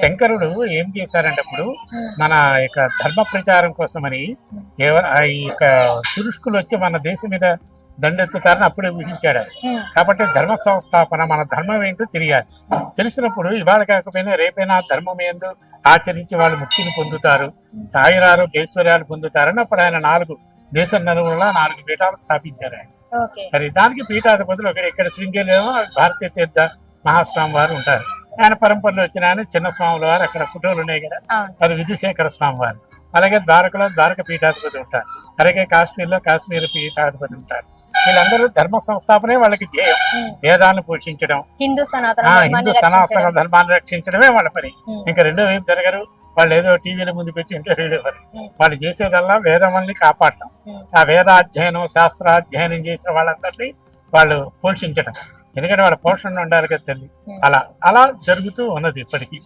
శంకరుడు ఏం చేశారంటే అప్పుడు మన యొక్క ధర్మ ప్రచారం కోసమని ఎవరు ఆ ఈ యొక్క తురుష్కులు వచ్చి మన దేశం మీద దండెత్తుతారని అప్పుడే ఊహించాడు. కాబట్టి ధర్మ సంస్థాపన మన ధర్మం ఏంటో తెలియాలి. తెలిసినప్పుడు ఇవాళ కాకపోయినా రేపైనా ధర్మం ఏందో ఆచరించి వాళ్ళు ముక్తిని పొందుతారు. ఆయురారోగ్య ఐశ్వర్యాలు పొందుతారని అప్పుడు ఆయన నాలుగు దేశం నలుగురులా నాలుగు పీఠాలు స్థాపించారు ఆయన. మరి దానికి పీఠాధిపతులు ఇక్కడ ఇక్కడ శృంగేరిలో భారతీయ తీర్థ మహాస్వామి వారు ఉంటారు. ఆయన పరంపరలో వచ్చిన ఆయన చిన్న స్వాముల వారు అక్కడ ఫోటోలు ఉన్నాయి కదా. అది విధుశేఖర స్వామి వారు. అలాగే ద్వారకలో ద్వారక పీఠాధిపతి ఉంటారు. అలాగే కాశ్మీర్లో కాశ్మీర్ పీఠాధిపతి ఉంటారు. వీళ్ళందరూ ధర్మ సంస్థాపనే వాళ్ళకి ధ్యేయం. వేదాలను పోషించడం. హిందూ సనాతన ధర్మాన్ని రక్షించడమే వాళ్ళ పని. ఇంకా రెండో వైపు జరగరు. వాళ్ళు ఏదో టీవీల ముందుకు వచ్చి ఇంటర్వ్యూలు ఇవ్వరు వాళ్ళు చేసేదల్లా వేదముల్ని కాపాడటం. ఆ వేదాధ్యయనం శాస్త్రాధ్యయనం చేసిన వాళ్ళందరినీ వాళ్ళు పోషించడం ఎందుకంటే వాళ్ళ పోషణ ఉండాలి కదా తల్లి ఉమ్. అలా అలా జరుగుతూ ఉన్నది ఇప్పటికీ